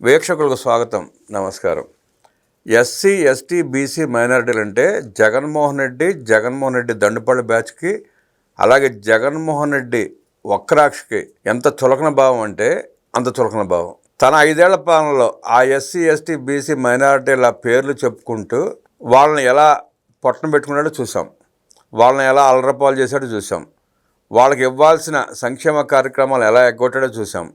వీక్షకులకు స్వాగతం నమస్కారం. ఎస్సీ ఎస్టీ బీసీ మైనారిటీలు అంటే జగన్మోహన్ రెడ్డి జగన్మోహన్ రెడ్డి దండుపల్లి బ్యాచ్కి అలాగే జగన్మోహన్ రెడ్డి వక్రాక్షకి ఎంత చులకన భావం అంటే అంత చులకన భావం. తన ఐదేళ్ళ పాలనలో ఆ ఎస్సీ ఎస్టీ బీసీ మైనారిటీల పేర్లు చెప్పుకుంటూ వాళ్ళని ఎలా పొట్టం పెట్టుకున్నాడో చూసాం వాళ్ళని ఎలా అలరపాలు చేశాడో చూసాం వాళ్ళకి ఇవ్వాల్సిన సంక్షేమ కార్యక్రమాలు ఎలా ఎగ్గొట్టాడో చూసాం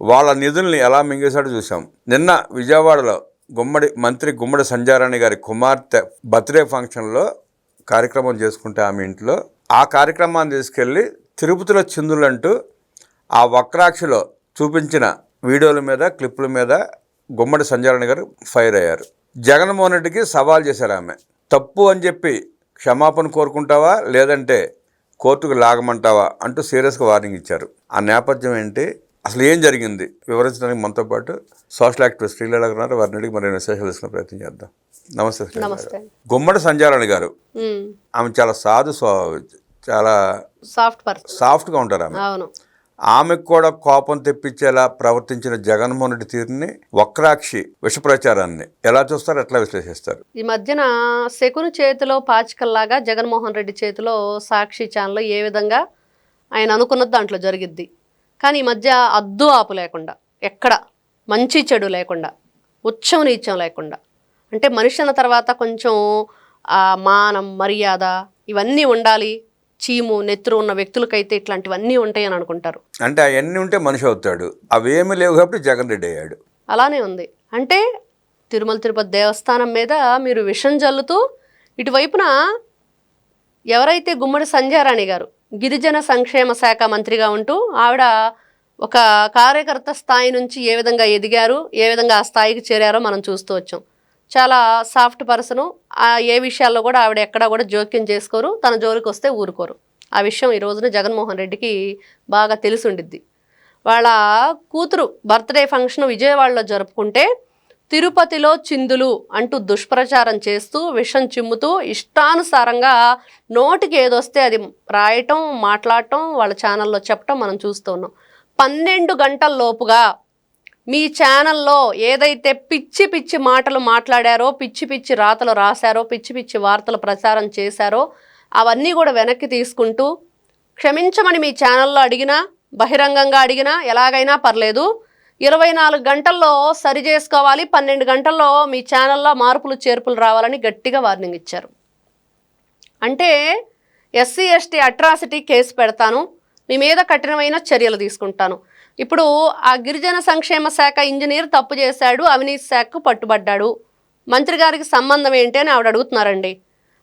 వాళ్ళ నిధుల్ని ఎలా మింగేశాడో చూసాం నిన్న విజయవాడలో గుమ్మడి మంత్రి గుమ్మడి సంజారాణి గారి కుమార్తె బర్త్డే ఫంక్షన్లో కార్యక్రమం చేసుకుంటే ఆమె ఇంట్లో ఆ కార్యక్రమాన్ని తీసుకెళ్ళి తిరుపతిలో చిందులంటూ ఆ వక్రాక్షిలో చూపించిన వీడియోల మీద క్లిప్పుల మీద గుమ్మడి సంజారాణి గారు ఫైర్ అయ్యారు. జగన్మోహన్ రెడ్డికి సవాల్ చేశారు ఆమె. తప్పు అని చెప్పి క్షమాపణ కోరుకుంటావా? లేదంటే కోర్టుకు లాగమంటావా? అంటూ సీరియస్గా వార్నింగ్ ఇచ్చారు. ఆ నేపథ్యం ఏంటి? అసలు ఏం జరిగింది? వివరించడానికి మనతో పాటు సోషల్ యాక్టివిస్ట్ శ్రీలీల గారు వారిని అడిగి మరిన్ని విశేషాలు తెలుసుకునే ప్రయత్నం చేద్దాం. నమస్తే. నమస్తే. గుమ్మడి సంజారాణి గారు. ఆమె చాలా సాధు చాలా సాఫ్ట్ సాఫ్ట్గా ఉంటారు ఆమె. ఆమెకు కూడా కోపం తెప్పించేలా ప్రవర్తించిన జగన్మోహన్ రెడ్డి తీరుని వక్రాక్షి విష ప్రచారాన్ని ఎలా చూస్తారు? ఎట్లా విశ్లేషిస్తారు? ఈ మధ్యన శకుని చేతిలో పాచికల్లాగా జగన్మోహన్ రెడ్డి చేతిలో సాక్షి ఛానల్ ఏ విధంగా ఆయన అనుకున్నది దాంట్లో జరిగిద్ది. కానీ ఈ మధ్య అద్దు ఆపు లేకుండా ఎక్కడ మంచి చెడు లేకుండా ఉచ్చం నీచం లేకుండా అంటే మనిషి అన్న తర్వాత కొంచెం మానం మర్యాద ఇవన్నీ ఉండాలి. చీము నెత్తురు ఉన్న వ్యక్తులకైతే ఇట్లాంటివన్నీ ఉంటాయని అనుకుంటారు. అంటే అవన్నీ ఉంటే మనిషి అవుతాడు. అవేమీ లేవు కాబట్టి జగన్ రెడ్డి అయ్యాడు. అలానే ఉంది. అంటే తిరుమల తిరుపతి దేవస్థానం మీద మీరు విషం జల్లుతూ ఇటువైపున ఎవరైతే గుమ్మడి సంధ్యారాణి గారు గిరిజన సంక్షేమ శాఖ మంత్రిగా ఉంటూ ఆవిడ ఒక కార్యకర్త స్థాయి నుంచి ఏ విధంగా ఎదిగారు ఏ విధంగా ఆ స్థాయికి చేరారో మనం చూస్తూ వచ్చాం. చాలా సాఫ్ట్ పర్సను. ఏ విషయాల్లో కూడా ఆవిడ ఎక్కడా కూడా జోక్యం చేసుకోరు. తన జోలికి వస్తే ఊరుకోరు. ఆ విషయం ఈ రోజున జగన్మోహన్ రెడ్డికి బాగా తెలిసి ఉండిద్ది. వాళ్ళ కూతురు బర్త్డే ఫంక్షన్ విజయవాడలో జరుపుకుంటే తిరుపతిలో చిందులు అంటూ దుష్ప్రచారం చేస్తూ విషం చిమ్ముతూ ఇష్టానుసారంగా నోటికి ఏదొస్తే అది రాయటం మాట్లాడటం వాళ్ళ ఛానల్లో చెప్పటం మనం చూస్తున్నాం పన్నెండు గంటల లోపుగా మీ ఛానల్లో ఏదైతే పిచ్చి పిచ్చి మాటలు మాట్లాడారో పిచ్చి పిచ్చి రాతలు రాశారో పిచ్చి పిచ్చి వార్తలు ప్రచారం చేశారో అవన్నీ కూడా వెనక్కి తీసుకుంటూ క్షమించమని మీ ఛానల్లో అడిగినా బహిరంగంగా అడిగినా ఎలాగైనా పర్లేదు ఇరవై నాలుగు గంటల్లో సరి చేసుకోవాలి పన్నెండు గంటల్లో మీ ఛానల్లో మార్పులు చేర్పులు రావాలని గట్టిగా వార్నింగ్ ఇచ్చారు. అంటే ఎస్సీ ఎస్టీ అట్రాసిటీ కేసు పెడతాను మీ మీద కఠినమైన చర్యలు తీసుకుంటాను. ఇప్పుడు ఆ గిరిజన సంక్షేమ శాఖ ఇంజనీర్ తప్పు చేశాడు అవినీతి శాఖకు పట్టుబడ్డాడు. మంత్రి గారికి సంబంధం ఏంటి అని ఆవిడ అడుగుతున్నారండి.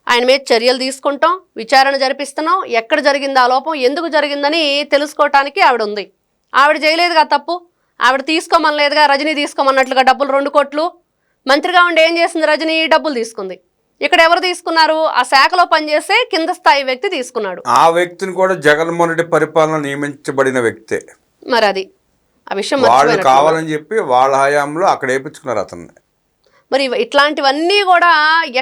ఆయన మీద చర్యలు తీసుకుంటాం విచారణ జరిపిస్తున్నాం ఎక్కడ జరిగింది ఆ లోపం ఎందుకు జరిగిందని తెలుసుకోవటానికి ఆవిడ ఉంది. ఆవిడ చేయలేదుగా తప్పు. ఆవిడ తీసుకోమనలేదుగా రజనీ తీసుకోమన్నట్లుగా డబ్బులు రెండు కోట్లు. మంత్రిగా ఉండి ఏం చేసింది రజనీ? డబ్బులు తీసుకుంది. ఇక్కడ ఎవరు తీసుకున్నారు? ఆ శాఖలో పనిచేసే కింద స్థాయి వ్యక్తి తీసుకున్నాడు. ఆ వ్యక్తిని కూడా జగన్మోహన్ రెడ్డి పరిపాలన నియమించబడిన వ్యక్తే. మరి అది ఆ విషయం వాళ్ళు. కావాలని చెప్పి వాళ్ళ హయాంలో అక్కడ వేయించుకున్నారు అతన్ని. మరి ఇట్లాంటివన్నీ కూడా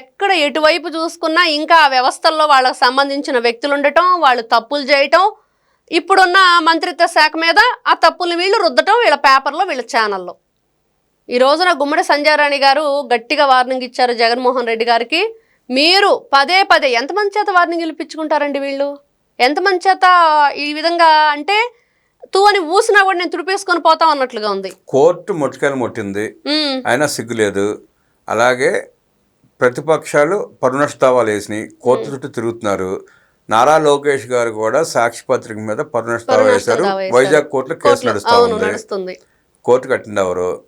ఎక్కడ ఎటువైపు చూసుకున్నా ఇంకా ఆ వ్యవస్థల్లో వాళ్ళకి సంబంధించిన వ్యక్తులు ఉండటం వాళ్ళు తప్పులు చేయటం ఇప్పుడున్న మంత్రిత్వ శాఖ మీద ఆ తప్పులు వీళ్ళు రుద్దటం వీళ్ళ పేపర్లో వీళ్ళ ఛానల్లో. ఈ రోజున గుమ్మడి సంజయరాణి గారు గట్టిగా వార్నింగ్ ఇచ్చారు జగన్మోహన్ రెడ్డి గారికి. మీరు పదే పదే ఎంతమంది చేత వార్నింగ్ ఇప్పించుకుంటారండి వీళ్ళు? ఎంతమంది చేత ఈ విధంగా అంటే తూ అని ఊసినా కూడా నేను తుడిపేసుకొని పోతాం అన్నట్లుగా ఉంది. కోర్టు మొట్టికాయలు ముట్టింది. అయినా సిగ్గులేదు అలాగే ప్రతిపక్షాలు పరునష్టావాలు వేసినాయి. కోర్టు చుట్టూ తిరుగుతున్నారు. నారా లోకేష్ గారు కూడా సాక్షి పత్రిక మీద పరునష్టావా వేశారు. వైజాగ్ కోర్టులో కేసు నడుస్తూ ఉంది. నడుస్తుంది. కోర్టు కట్టింది ఎవరు?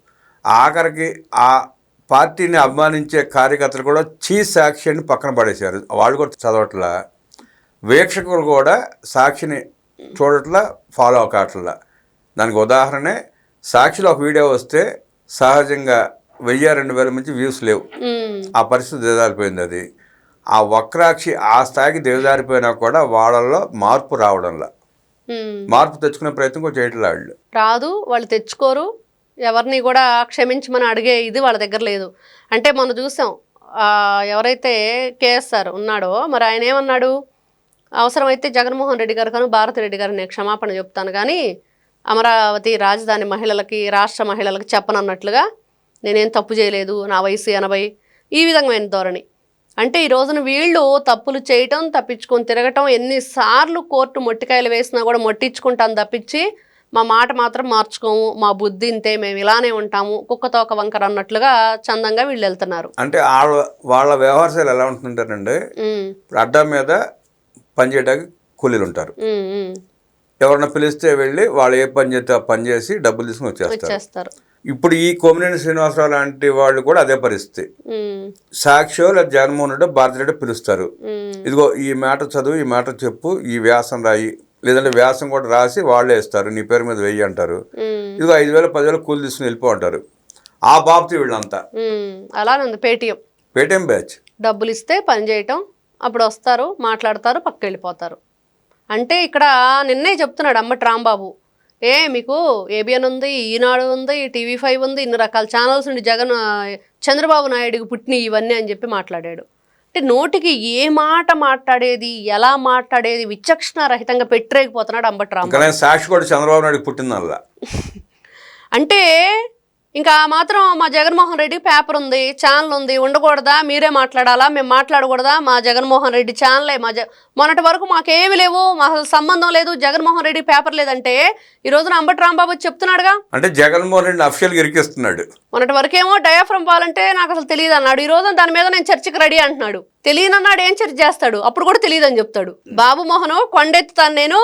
ఆఖరికి ఆ పార్టీని అభిమానించే కార్యకర్తలు కూడా చీ సాక్షి అని పక్కన పడేశారు. వాళ్ళు కూడా చదవట్లా. వీక్షకులు కూడా సాక్షిని చూడట్లా ఫాలో కావట్లా. దానికి ఉదాహరణే సాక్షిలో ఒక వీడియో వస్తే సహజంగా వెయ్యి రెండు వేల నుంచి వ్యూస్ లేవు. ఆ పరిస్థితి దిగజారిపోయింది అది. ఆ వక్రాక్షి ఆ స్థాయికి దిగజారిపోయినా కూడా వాళ్ళల్లో మార్పు రావడంలా. మార్పు తెచ్చుకునే ప్రయత్నం కూడా చేయట్లే వాళ్ళు. రాదు వాళ్ళు తెచ్చుకోరు. ఎవరిని కూడా క్షమించమని అడిగే ఇది వాళ్ళ దగ్గర లేదు. అంటే మనం చూసాం ఎవరైతే కేఎస్ఆర్ ఉన్నాడో మరి ఆయన ఏమన్నాడు? అవసరమైతే జగన్మోహన్ రెడ్డి గారు కానీ భారతి రెడ్డి గారు నేను క్షమాపణ చెప్తాను కానీ అమరావతి రాజధాని మహిళలకి రాష్ట్ర మహిళలకి చెప్పనన్నట్లుగా నేనేం తప్పు చేయలేదు నా వయసు ఎనభై. ఈ విధమైన ధోరణి. అంటే ఈ రోజున వీళ్ళు తప్పులు చేయటం తప్పించుకొని తిరగటం ఎన్నిసార్లు కోర్టు మొట్టికాయలు వేసినా కూడా మొట్టించుకుంటాం తప్పించి మా మాట మాత్రం మార్చుకోము మా బుద్ధి ఇంతే మేము ఇలానే ఉంటాము కుక్కతో ఒక వంకర అన్నట్లుగా చందంగా వీళ్ళు వెళ్తున్నారు. అంటే వాళ్ళ వాళ్ళ వ్యవహార శైలి ఎలా ఇప్పుడు అడ్డా మీద పనిచేయడానికి కూలీలు ఉంటారు. ఎవరన్నా పిలిస్తే వెళ్ళి వాళ్ళు ఏ పని చేస్తే ఆ పని చేసి డబ్బులు తీసుకుని వచ్చేస్తారు. ఇప్పుడు ఈ కొమ్మినేని శ్రీనివాసరావు లాంటి వాళ్ళు కూడా అదే పరిస్థితి. ఉమ్, సాక్షిలో లేదా జగన్మోహన్ రెడ్డి పిలుస్తారు. ఇదిగో ఈ మ్యాటర్ చదువు ఈ మ్యాటర్ చెప్పు ఈ వ్యాసం రాయి. లేదంటే వ్యాసం కూడా రాసి వాళ్ళే ఇస్తారు. నీ పేరు మీద వెయ్యి అంటారు. ఇదిగో ఐదు వేల పదివేల కూలి తీసుకుని వెళ్ళిపో అంటారు. ఆ బాబుతో వీళ్ళంతా. ఉంది. పేటిఎం. Paytm batch. డబ్బులు ఇస్తే పని చేయటం అప్పుడు వస్తారు మాట్లాడతారు పక్క వెళ్ళిపోతారు. అంటే ఇక్కడ నిన్నే చెప్తున్నాడు అమ్మటి రాంబాబు ఏ మీకు ఏబిఎన్ ఉంది ఈనాడు ఉంది టీవీ ఫైవ్ ఉంది ఇన్ని రకాల ఛానల్స్ ఉండి జగన్ చంద్రబాబు నాయుడుకి పుట్టిన ఇవన్నీ అని చెప్పి మాట్లాడాడు. అంటే నోటికి ఏ మాట మాట్లాడేది ఎలా మాట్లాడేది విచక్షణ రహితంగా పెట్టరేకపోతున్నాడు అంబటి రాంబాబు ఇంకా నేను సాక్షి కూడా చంద్రబాబు నాయుడు పుట్టిందల్లా. అంటే ఇంకా మాత్రం మా జగన్మోహన్ రెడ్డి పేపర్ ఉంది ఛానల్ ఉంది ఉండకూడదా? మీరే మాట్లాడాలా? మేము మాట్లాడకూడదా? మా జగన్మోహన్ రెడ్డి ఛానలే మా జ మొన్నటి వరకు మాకేమి లేవు మా అసలు సంబంధం లేదు జగన్మోహన్ రెడ్డి పేపర్ లేదంటే ఈ రోజున అంబటి రాంబాబు చెప్తున్నాడుగా. అంటే జగన్మోహన్ రెడ్డి అఫిషియల్గా ఇరికిస్తున్నాడు. మొన్నటి వరకేమో డయాఫ్రమ్ పాలంటే నాకు అసలు తెలియదు అన్నాడు. ఈ రోజు దాని మీద నేను చర్చకి రెడీ అంటున్నాడు. తెలియనన్నాడు ఏం చర్చ చేస్తాడు? అప్పుడు కూడా తెలియదని చెప్తాడు. బాబు మోహన్ కొండెత్తుతాను నేను.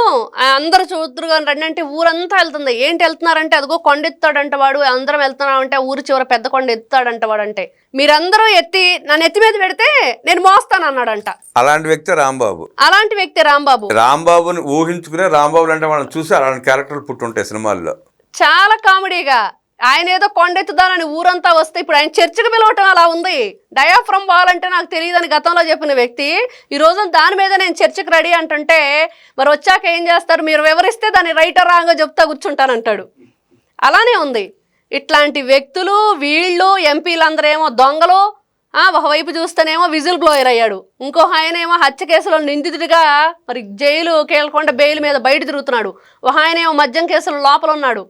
అందరు చూద్దరుగా రండి అంటే ఊరంతా వెళ్తుంది. ఏంటి వెళ్తున్నారంటే అదిగో కొండెత్తాడంట వాడు అందరం వెళ్తున్నాం అంటే ఊరు చివర పెద్ద కొండ ఎత్తాడంట వాడు అంటే. మీరందరూ ఎత్తి నన్ను ఎత్తి మీద పెడితే నేను మోస్తాను అన్నాడంట. అలాంటి వ్యక్తి రాంబాబు. అలాంటి వ్యక్తి రాంబాబు. రాంబాబుని ఊహించుకునే రాంబాబులు అంటే మనం చూసి అలాంటి క్యారెక్టర్లు పుట్టుంటాయి సినిమాల్లో. చాలా కామెడీగా. ఆయన ఏదో కొండెత్తుదానని ఊరంతా వస్తే ఇప్పుడు ఆయన చర్చకు పిలవటం అలా ఉంది. డయాఫ్రమ్ వాల్ అంటే నాకు తెలియదని గతంలో చెప్పిన వ్యక్తి ఈ రోజు దాని మీద నేను చర్చకు రెడీ అంటుంటే మరి వచ్చాక ఏం చేస్తారు? మీరు వివరిస్తే దాన్ని రైటర్ రాంగా చెప్తా కూర్చుంటానంటాడు. అలానే ఉంది. ఇట్లాంటి వ్యక్తులు వీళ్ళు ఎంపీలందరూ ఏమో దొంగలు ఒకవైపు చూస్తేనేమో విజిల్ బ్లోయర్ అయ్యాడు. ఇంకో ఆయనేమో హత్య కేసులో నిందితుడిగా మరి జైలు కేలకొండ బెయిల్ మీద బయట తిరుగుతున్నాడు. ఒక ఆయనేమో మద్యం కేసులో లోపల ఉన్నాడు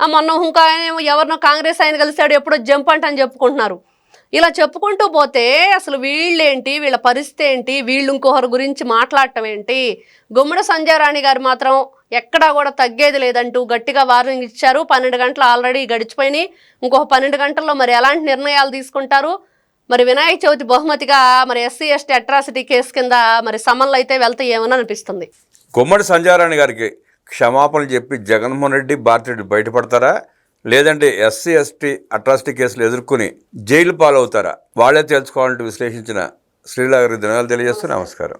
మొన్న ఇంకా ఆయనేమో ఎవరినో కాంగ్రెస్ ఆయన కలిశాడు ఎప్పుడో జంప్ అంట అని చెప్పుకుంటున్నారు. ఇలా చెప్పుకుంటూ పోతే అసలు వీళ్ళేంటి వీళ్ళ పరిస్థితి ఏంటి వీళ్ళు ఇంకొకరి గురించి మాట్లాడటం ఏంటి? గుమ్మడి సంజయరాణి గారు మాత్రం ఎక్కడా కూడా తగ్గేది లేదంటూ గట్టిగా వార్నింగ్ ఇచ్చారు. పన్నెండు గంటలు ఆల్రెడీ గడిచిపోయినాయి. ఇంకొక పన్నెండు గంటల్లో మరి ఎలాంటి నిర్ణయాలు తీసుకుంటారు? మరి వినాయక చవితి బహుమతిగా మరి ఎస్సీ ఎస్టీ అట్రాసిటీ కేసు కింద మరి సమన్లు అయితే వెళ్తాయేమని అనిపిస్తుంది? గుమ్మడి సంజారాణి గారికి క్షమాపణలు చెప్పి జగన్మోహన్ రెడ్డి భారతి రెడ్డి బయటపడతారా? లేదంటే ఎస్సీ ఎస్టీ అట్రాసిటీ కేసులు ఎదుర్కొని జైలు పాలవుతారా? వాళ్ళే తెలుసుకోవాలంటూ విశ్లేషించిన శ్రీలాగరి దినాలు ధన్యవాదాలు తెలియజేస్తూ నమస్కారం.